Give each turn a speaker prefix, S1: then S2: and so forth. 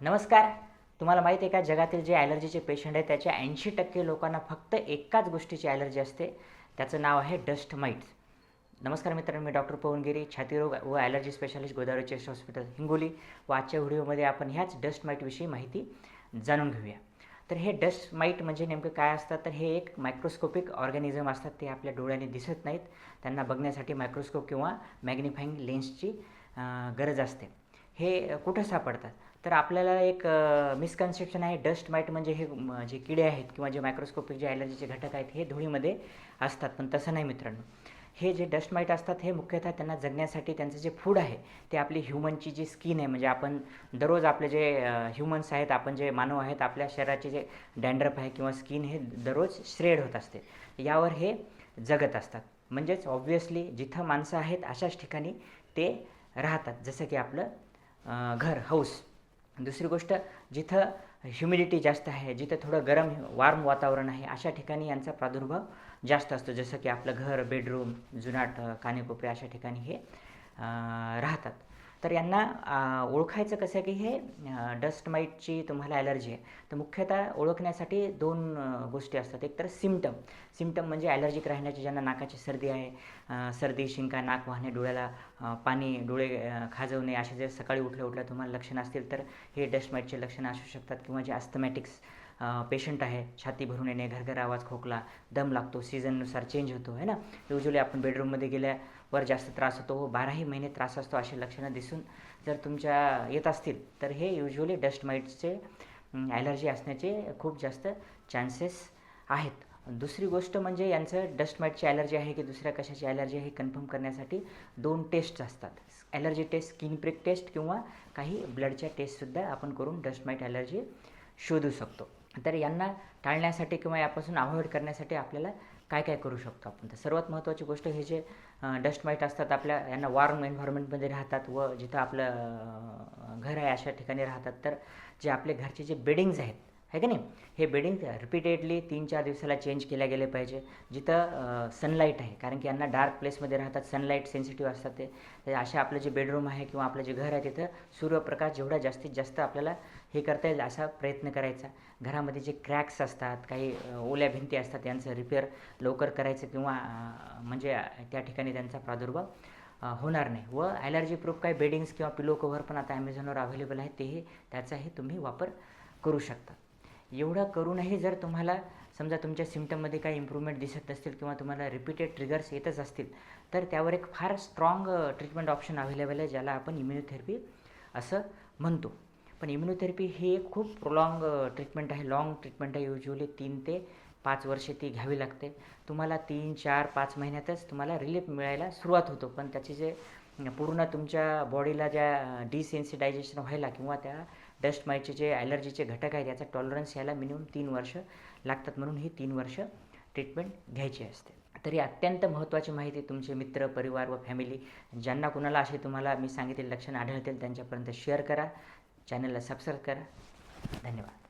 S1: नमस्कार. तुम्हाला माहिती आहे का जगातील जे ॲलर्जीचे पेशंट आहेत त्याच्या ऐंशी टक्के लोकांना फक्त एकाच गोष्टीची ॲलर्जी असते. त्याचं नाव आहे डस्ट माईट नमस्कार मित्रांनो मी डॉक्टर पवनगिरी छातीरोग व allergy specialist Godavari chest hospital Hingoli. व आजच्या व्हिडिओमध्ये आपण ह्याच डस्ट माईटविषयी माहिती जाणून घेऊया. तर हे डस्ट माईट म्हणजे नेमकं काय असतात? तर हे एक मायक्रोस्कोपिक ऑर्गॅनिझम असतात. ते आपल्या डोळ्याने दिसत नाहीत. त्यांना बघण्यासाठी मायक्रोस्कोप किंवा मॅग्निफाईंग लेन्सची गरज असते. हे कुठं सापडतात? तर आपल्याला एक मिसकन्सेप्शन आहे डस्ट माईट म्हणजे हे जे किडे आहेत किंवा जे मायक्रोस्कोपिक जे ॲलर्जीचे घटक आहेत हे धुळीमध्ये असतात. पण तसं नाही मित्रांनो. हे जे डस्ट माईट असतात हे मुख्यतः त्यांना जगण्यासाठी त्यांचं जे फूड आहे ते आपली ह्युमनची जी स्किन आहे म्हणजे आपण दररोज आपले जे ह्युमन्स आहेत आपण जे मानव आहेत आपल्या शरीराचे जे डँड्रफ आहे किंवा स्किन हे दररोज श्रेड होत असते. यावर हे जगत असतात. म्हणजेच ऑब्व्हियसली जिथं माणसं आहेत अशाच ठिकाणी ते राहतात. जसं की आपलं घर हाऊस दुसरी गोष्ट जिथं ह्युमिडिटी जास्त आहे जिथं थोडं गरम वार्म वातावरण आहे अशा ठिकाणी यांचा प्रादुर्भाव जास्त असतो. जसं की आपलं घर बेडरूम जुनाट कानेकोपरे अशा ठिकाणी हे राहतात. तर यांना ओळखायचं कसं की हे डस्ट माईटची तुम्हाला ॲलर्जी आहे. तर मुख्यतः ओळखण्यासाठी दोन गोष्टी असतात. एक तर सिमटम सिमटम म्हणजे ॲलर्जिक राहण्याची ज्यांना नाकाची सर्दी आहे सर्दी शिंका नाक वाहणे डोळ्याला पाणी डोळे खाजवणे असे जर सकाळी उठल्या उठल्या तुम्हाला लक्षणं असतील तर हे डस्ट माईटचे लक्षणं असू शकतात किंवा जे अस्थमॅटिक्स पेशंट आहे छाती भरून येणे घरघर आवाज खोकला दम लागतो सीझननुसार चेंज होतो आहे ना? युजली आपण बेडरूममध्ये गेल्यावर जास्त त्रास होतो हो, बाराही महिने त्रास असतो अशी लक्षणं दिसून जर तुमच्या येत असतील तर हे युजली डस्ट माईटचे ॲलर्जी असण्याचे खूप जास्त चान्सेस आहेत. दुसरी गोष्ट म्हणजे यांचं डस्ट माईटची ॲलर्जी आहे की दुसऱ्या कशाची ॲलर्जी आहे हे कन्फर्म करण्यासाठी दोन टेस्ट असतात. Allergy test skin prick test किंवा काही ब्लडच्या टेस्टसुद्धा आपण करून डस्ट माईट ॲलर्जी शोधू शकतो. तर यांना टाळण्यासाठी किंवा यापासून अवॉइड करण्यासाठी आपल्याला काय काय करू शकतो आपण? तर सर्वात महत्त्वाची गोष्ट हे जे डस्ट माईट असतात आपल्या यांना वॉर्म एन्व्हायरमेंटमध्ये राहतात व जिथं आपलं घर आहे अशा ठिकाणी राहतात तर जे आपले घरचे जे बेडिंग्ज आहेत आहे की नाही? हे बेडिंग रिपीटेडली तीन चार दिवसाला चेंज केल्या गेले पाहिजे. जिथं सनलाईट आहे. कारण की यांना डार्क प्लेसमध्ये राहतात सनलाईट सेन्सिटिव्ह असतात ते. तर अशा आपलं जे बेडरूम आहे किंवा आपलं जे घर आहे तिथं सूर्यप्रकाश जेवढा जास्तीत जास्त आपल्याला हे करता येईल असा प्रयत्न करायचा. घरामध्ये जे क्रॅक्स असतात काही ओल्या भिंती असतात यांचं रिपेअर लवकर करायचं किंवा म्हणजे त्या ठिकाणी त्यांचा प्रादुर्भाव होणार नाही. व ॲलर्जी प्रूफ काही बेडिंग्स किंवा पिलो कव्हर पण आता ॲमेझॉनवर अवेलेबल आहेत तेही त्याचाही तुम्ही वापर करू शकता. एवढं करूनही जर तुम्हाला समजा तुमच्या सिमटममध्ये काही इम्प्रूव्हमेंट दिसत नसतील किंवा तुम्हाला रिपीटेड ट्रिगर्स येतच असतील तर त्यावर एक फार स्ट्रॉंग ट्रीटमेंट ऑप्शन अवेलेबल आहे ज्याला आपण इम्युनोथेरपी असं म्हणतो. पण इम्युनोथेरपी ही एक खूप प्रोलॉंग ट्रीटमेंट आहे लॉंग ट्रीटमेंट आहे. युजली तीन ते पाच वर्षे ती घ्यावी लागते. तुम्हाला तीन चार पाच महिन्यातच तुम्हाला रिलीफ मिळायला सुरुवात होतो. पण त्याचे जे पूर्ण तुमच्या बॉडीला ज्या डिसेन्सिटायझेशन व्हायला किंवा त्या डस्ट माईटचे जे ॲलर्जीचे घटक आहेत याचा टॉलरन्स यायला मिनिमम तीन वर्ष लागतात. म्हणून ही तीन वर्ष ट्रीटमेंट घ्यायची असते. तरी अत्यंत महत्त्वाची माहिती तुमचे मित्र परिवार व फॅमिली ज्यांना कुणाला असे तुम्हाला मी सांगितलेले लक्षण आढळतील त्यांच्यापर्यंत शेअर करा. चॅनलला सबस्क्राईब करा. धन्यवाद.